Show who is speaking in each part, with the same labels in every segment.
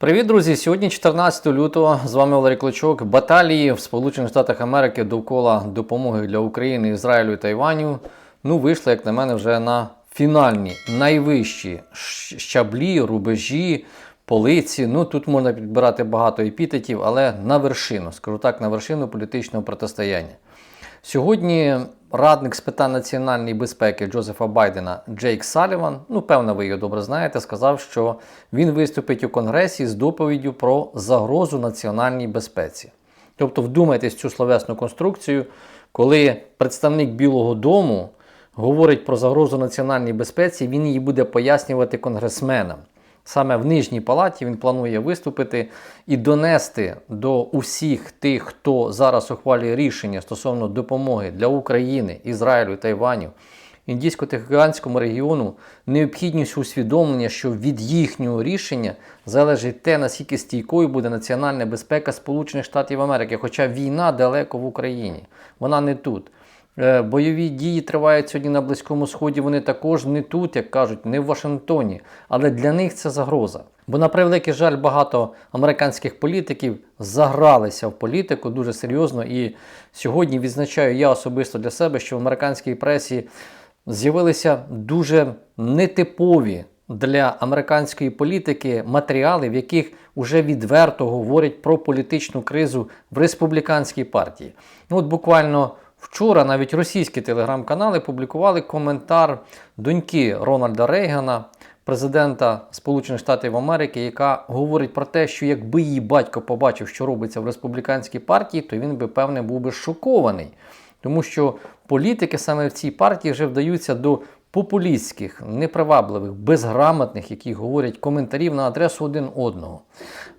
Speaker 1: Привіт, друзі! Сьогодні 14 лютого. З вами Валерій Клочок. Баталії в Сполучених Штатах Америки довкола допомоги для України, Ізраїлю і Тайваню. Ну, вийшли, як на мене, вже на фінальні найвищі щаблі, рубежі, полиці. Ну тут можна підбирати багато епітетів, але на вершину, скажу так, на вершину політичного протистояння. Сьогодні радник з питань національної безпеки Джозефа Байдена Джейк Саліван, ну певно, ви його добре знаєте, сказав, що він виступить у Конгресі з доповіддю про загрозу національній безпеці. Тобто, вдумайтесь цю словесну конструкцію, коли представник Білого Дому говорить про загрозу національній безпеці, він її буде пояснювати конгресменам. Саме в нижній палаті він планує виступити і донести до усіх тих, хто зараз ухвалює рішення стосовно допомоги для України, Ізраїлю Тайваню, індійсько-тихоокеанському регіону необхідність усвідомлення, що від їхнього рішення залежить те, наскільки стійкою буде національна безпека Сполучених Штатів Америки. Хоча війна далеко в Україні, вона не тут. Е, Бойові дії тривають сьогодні на Близькому Сході. Вони також не тут, як кажуть, не в Вашингтоні. Але для них це загроза. Бо, на превеликий жаль, багато американських політиків загралися в політику дуже серйозно. І сьогодні відзначаю я особисто для себе, що в американській пресі з'явилися дуже нетипові для американської політики матеріали, в яких вже відверто говорять про політичну кризу в республіканській партії. Ну, от буквально вчора навіть російські телеграм-канали публікували коментар доньки Рональда Рейгана, президента Сполучених Штатів Америки, яка говорить про те, що якби її батько побачив, що робиться в республіканській партії, то він би певне був би шокований. Тому що політики саме в цій партії вже вдаються до популістських, непривабливих, безграмотних, які говорять коментарів на адресу один одного.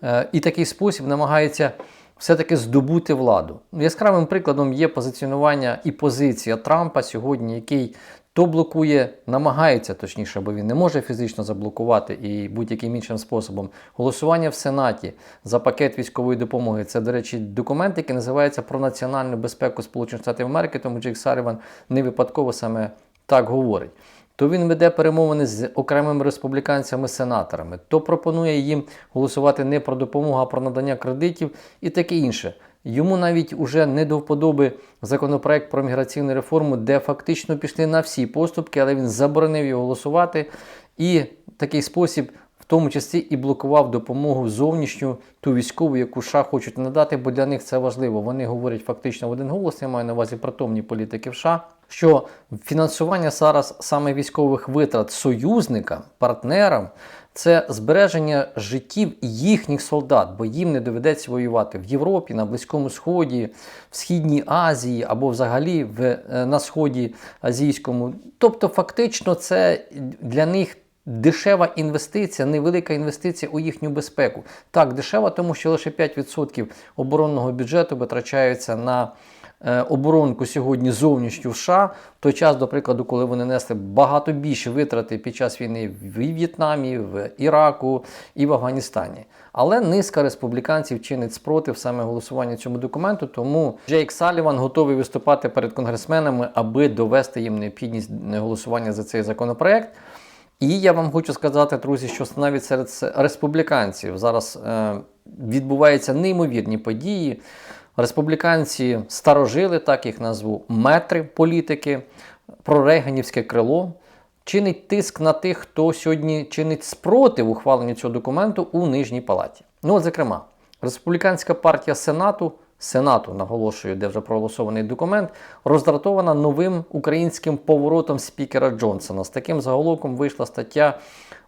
Speaker 1: Е, І такий спосіб намагаються все-таки здобути владу. Яскравим прикладом є позиціонування і позиція Трампа сьогодні, який то блокує, намагається точніше, бо він не може фізично заблокувати і будь-яким іншим способом голосування в Сенаті за пакет військової допомоги. Це, до речі, документ, який називається про національну безпеку Сполучених Штатів Америки, тому Джейк Саліван не випадково саме так говорить. То він веде перемовини з окремими республіканцями-сенаторами, то пропонує їм голосувати не про допомогу, а про надання кредитів і таке інше. Йому навіть уже не до вподоби законопроект про міграційну реформу, де фактично пішли на всі поступки, але він заборонив його голосувати і в такий спосіб, тому числі, і блокував допомогу зовнішню, ту військову, яку США хочуть надати, бо для них це важливо. Вони говорять фактично в один голос, я маю на увазі притомні політики США, що фінансування зараз саме військових витрат союзникам, партнерам це збереження життів їхніх солдат, бо їм не доведеться воювати в Європі, на Близькому Сході, в Східній Азії або взагалі в, е, на Сході Азійському. Тобто, фактично, це для них. Дешева інвестиція, невелика інвестиція у їхню безпеку. Так, дешева, тому що лише 5% оборонного бюджету витрачаються на е, оборонку сьогодні зовнішню в США, в той час, до прикладу, коли вони несли багато більше витрати під час війни в В'єтнамі, в Іраку і в Афганістані. Але низка республіканців чинить спротив саме голосування цьому документу, тому Джейк Саліван готовий виступати перед конгресменами, аби довести їм необхідність голосування за цей законопроект. І я вам хочу сказати, друзі, що навіть серед республіканців зараз е, відбуваються неймовірні події. Республіканці старожили, так їх назву, метри політики, прорейганівське крило. Чинить тиск на тих, хто сьогодні чинить спротив ухваленню цього документу у нижній палаті. Ну, от, зокрема, республіканська партія Сенату, Сенату, наголошую, де вже проголосований документ, роздратована новим українським поворотом спікера Джонсона. З таким заголовком вийшла стаття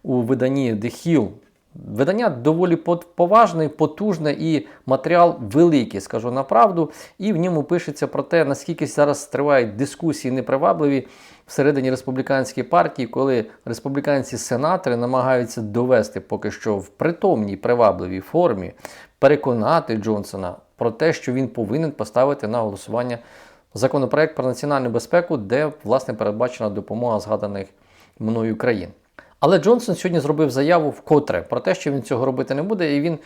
Speaker 1: у виданні The Hill. Видання доволі поважне, потужне і матеріал великий, скажу на правду. І в ньому пишеться про те, наскільки зараз тривають дискусії непривабливі всередині республіканської партії, коли республіканці-сенатори намагаються довести поки що в притомній привабливій формі, переконати Джонсона про те, що він повинен поставити на голосування законопроект про національну безпеку, де власне передбачена допомога згаданих мною країн. Але Джонсон сьогодні зробив заяву вкотре про те, що він цього робити не буде, і він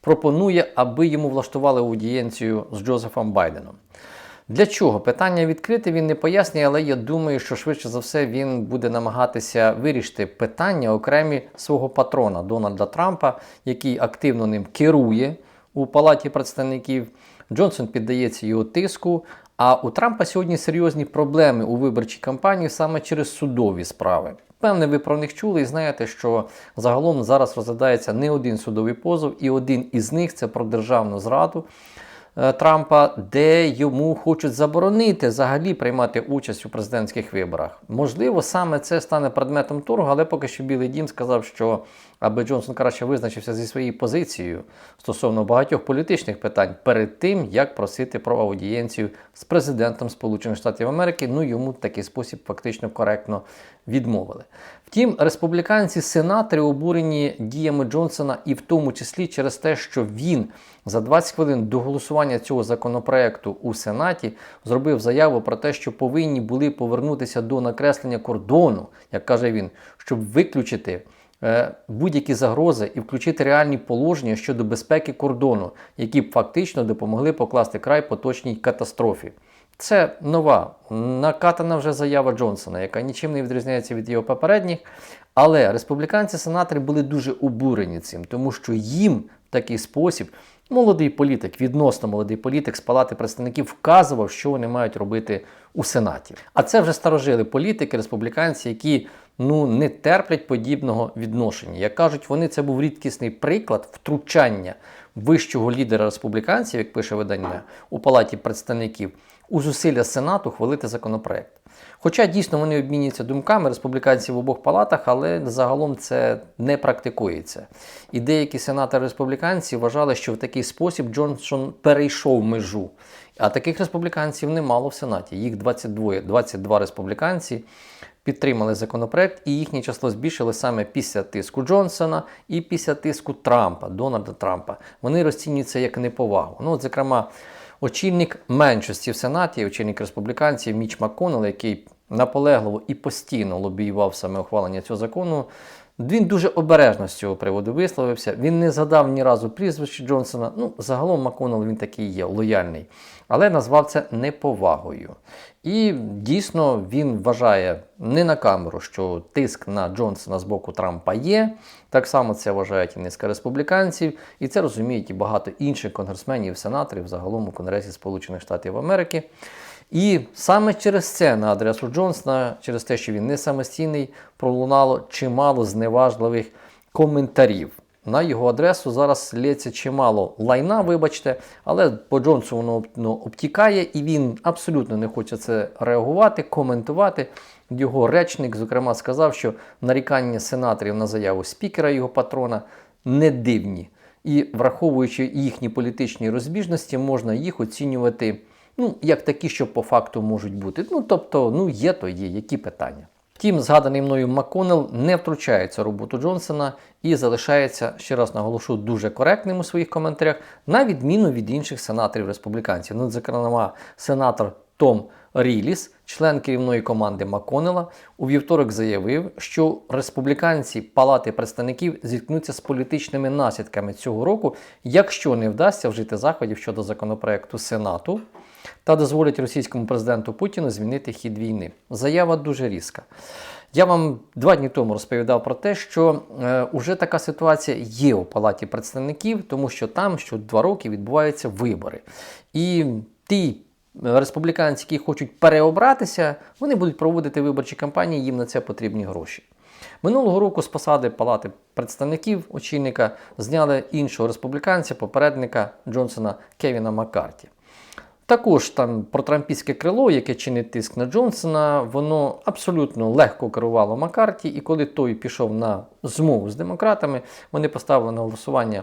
Speaker 1: пропонує, аби йому влаштували аудієнцію з Джозефом Байденом. Для чого? Питання відкрите, він не пояснює, але я думаю, що швидше за все він буде намагатися вирішити питання окремі свого патрона Дональда Трампа, який активно ним керує у Палаті представників. Джонсон піддається його тиску. А у Трампа сьогодні серйозні проблеми у виборчій кампанії саме через судові справи. Певне, ви про них чули і знаєте, що загалом зараз розглядається не один судовий позов, і один із них це про державну зраду. Е, Трампа, де йому хочуть заборонити взагалі приймати участь у президентських виборах. Можливо, саме це стане предметом торгу, але поки що Білий Дім сказав, що аби Джонсон краще визначився зі своєю позицією стосовно багатьох політичних питань перед тим, як просити про аудієнцію з президентом Сполучених Штатів Америки. Ну йому в такий спосіб фактично коректно відмовили. Втім, республіканці сенатори обурені діями Джонсона, і в тому числі через те, що він за 20 хвилин до голосування цього законопроекту у Сенаті зробив заяву про те, що повинні були повернутися до накреслення кордону, як каже він, щоб виключити. Е, Будь-які загрози і включити реальні положення щодо безпеки кордону, які б фактично допомогли покласти край поточній катастрофі. Це нова накатана вже заява Джонсона, яка нічим не відрізняється від його попередніх. Але республіканці-сенатори були дуже обурені цим, тому що їм в такий спосіб молодий політик, відносно молодий політик з палати представників вказував, що вони мають робити у Сенаті. А це вже старожили політики, республіканці, які ну не терплять подібного відношення. Як кажуть, вони це був рідкісний приклад втручання вищого лідера республіканців, як пише видання у палаті представників, у зусилля Сенату хвалити законопроект. Хоча дійсно вони обмінюються думками республіканців в обох палатах, але загалом це не практикується. І деякі сенатори республіканці вважали, що в такий спосіб Джонсон перейшов межу. А таких республіканців немало в Сенаті. Їх 22, 22 республіканці підтримали законопроект, і їхнє число збільшили саме після тиску Джонсона і після тиску Трампа, Дональда Трампа. Вони розцінюються як неповагу. Ну, от, зокрема, очільник меншості в Сенаті, очільник республіканців Міч Макконнелл, який наполегливо і постійно лобіював саме ухвалення цього закону. Він дуже обережно з цього приводу висловився. Він не згадав ні разу прізвище Джонсона. Ну, загалом Макконнелл він такий є, лояльний, але назвав це неповагою. І дійсно він вважає не на камеру, що тиск на Джонсона з боку Трампа є. Так само це вважають і низка республіканців, і це розуміють і багато інших конгресменів, сенаторів загалом у Конгресі Сполучених Штатів Америки. І саме через це на адресу Джонсона, через те, що він не самостійний, пролунало чимало зневажливих коментарів. На його адресу зараз лється чимало лайна, вибачте, але по Джонсу воно ну, обтікає, і він абсолютно не хоче це реагувати, коментувати. Його речник, зокрема, сказав, що нарікання сенаторів на заяву спікера його патрона не дивні. І враховуючи їхні політичні розбіжності, можна їх оцінювати ну, як такі, що по факту можуть бути. Ну, тобто, ну є, то є, які питання. Втім, згаданий мною Макконнелл не втручається в роботу Джонсона і залишається, ще раз наголошу, дуже коректним у своїх коментарях, на відміну від інших сенаторів республіканців. Ну, зокрема, сенатор Том Ріліс, член керівної команди Макконнелла, у вівторок заявив, що республіканці Палати представників зіткнуться з політичними наслідками цього року, якщо не вдасться вжити заходів щодо законопроекту Сенату та дозволять російському президенту Путіну змінити хід війни. Заява дуже різка. Я вам два дні тому розповідав про те, що е, уже така ситуація є у Палаті представників, тому що там що два роки відбуваються вибори. І ті республіканці, які хочуть переобратися, вони будуть проводити виборчі кампанії, їм на це потрібні гроші. Минулого року з посади Палати представників очільника зняли іншого республіканця, попередника Джонсона Кевіна Маккарті. Також там протрампійське крило, яке чинить тиск на Джонсона, воно абсолютно легко керувало Маккарті, і коли той пішов на змову з демократами, вони поставили на голосування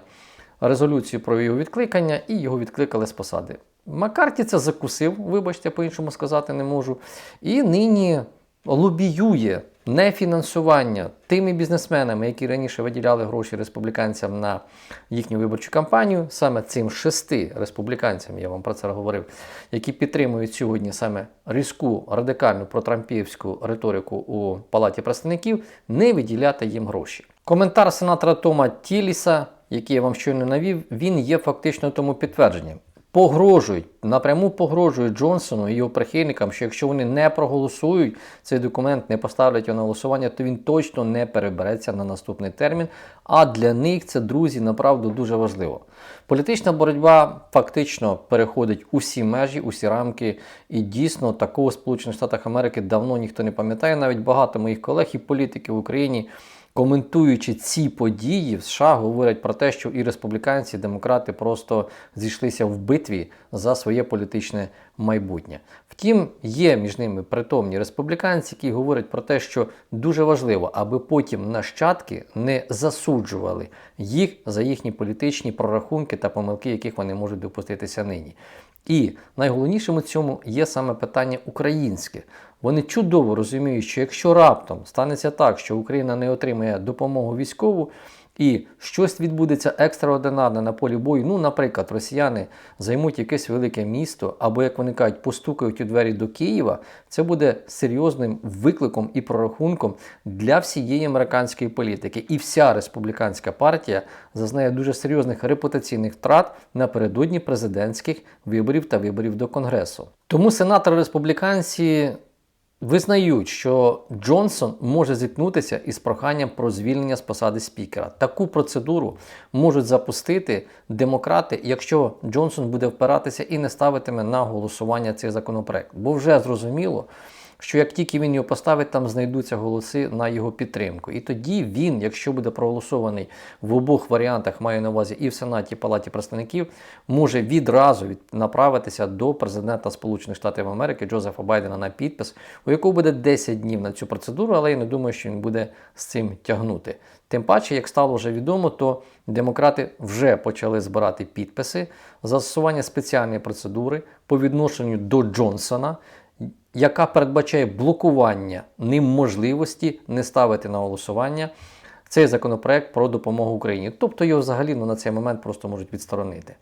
Speaker 1: резолюцію про його відкликання і його відкликали з посади. Маккарті це закусив, вибачте, по-іншому сказати не можу. І нині лобіює нефінансування тими бізнесменами, які раніше виділяли гроші республіканцям на їхню виборчу кампанію, саме цим шести республіканцям, я вам про це говорив, які підтримують сьогодні саме різку радикальну протрампіївську риторику у Палаті представників, не виділяти їм гроші. Коментар сенатора Тома Тіліса, який я вам щойно навів, він є фактично тому підтвердженням. Погрожують, напряму погрожують Джонсону і його прихильникам, що якщо вони не проголосують цей документ, не поставлять його на голосування, то він точно не перебереться на наступний термін. А для них це, друзі, направду дуже важливо. Політична боротьба фактично переходить усі межі, усі рамки, і дійсно такого в Сполучених Штатах Америки давно ніхто не пам'ятає. Навіть багато моїх колег і політиків в Україні коментуючи ці події в США, говорять про те, що і республіканці, і демократи просто зійшлися в битві за своє політичне майбутнє. Втім, є між ними притомні республіканці, які говорять про те, що дуже важливо, аби потім нащадки не засуджували їх за їхні політичні прорахунки та помилки, яких вони можуть допуститися нині. І найголовнішим у цьому є саме питання українське. Вони чудово розуміють, що якщо раптом станеться так, що Україна не отримає допомогу військову і щось відбудеться екстраординарне на полі бою, ну, наприклад, росіяни займуть якесь велике місто, або, як вони кажуть, постукають у двері до Києва, це буде серйозним викликом і прорахунком для всієї американської політики. І вся республіканська партія зазнає дуже серйозних репутаційних втрат напередодні президентських виборів та виборів до Конгресу. Тому сенатори республіканці визнають, що Джонсон може зіткнутися із проханням про звільнення з посади спікера. Таку процедуру можуть запустити демократи, якщо Джонсон буде впиратися і не ставитиме на голосування цей законопроект. Бо вже зрозуміло. Що як тільки він його поставить, там знайдуться голоси на його підтримку. І тоді він, якщо буде проголосований в обох варіантах, маю на увазі і в Сенаті, і в Палаті представників, може відразу від... направитися до президента Сполучених Штатів Америки Джозефа Байдена на підпис, у якого буде 10 днів на цю процедуру, але я не думаю, що він буде з цим тягнути. Тим паче, як стало вже відомо, то демократи вже почали збирати підписи застосування спеціальної процедури по відношенню до Джонсона яка передбачає блокування ним можливості не ставити на голосування цей законопроект про допомогу Україні. Тобто його взагалі ну, на цей момент просто можуть відсторонити.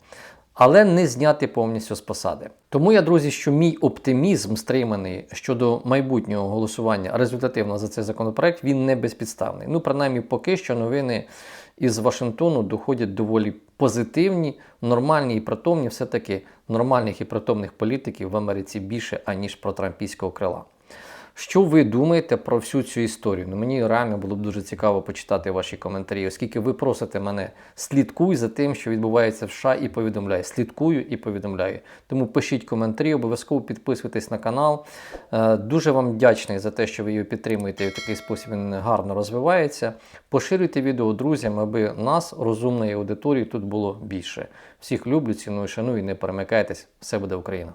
Speaker 1: Але не зняти повністю з посади. Тому я, друзі, що мій оптимізм стриманий щодо майбутнього голосування результативно за цей законопроект, він не безпідставний. Ну, принаймні, поки що новини із Вашингтону доходять доволі позитивні, нормальні і притомні, все-таки нормальних і притомних політиків в Америці більше, аніж про трампійського крила. Що ви думаєте про всю цю історію? Ну, Мені реально було б дуже цікаво почитати ваші коментарі, оскільки ви просите мене слідкуй за тим, що відбувається в США, і повідомляй. Слідкую і повідомляю. Тому пишіть коментарі, обов'язково підписуйтесь на канал. Е, Дуже вам вдячний за те, що ви його підтримуєте і в такий спосіб він гарно розвивається. Поширюйте відео друзям, аби нас, розумної аудиторії, тут було більше. Всіх люблю, ціную, шаную і не перемикайтесь. Все буде Україна!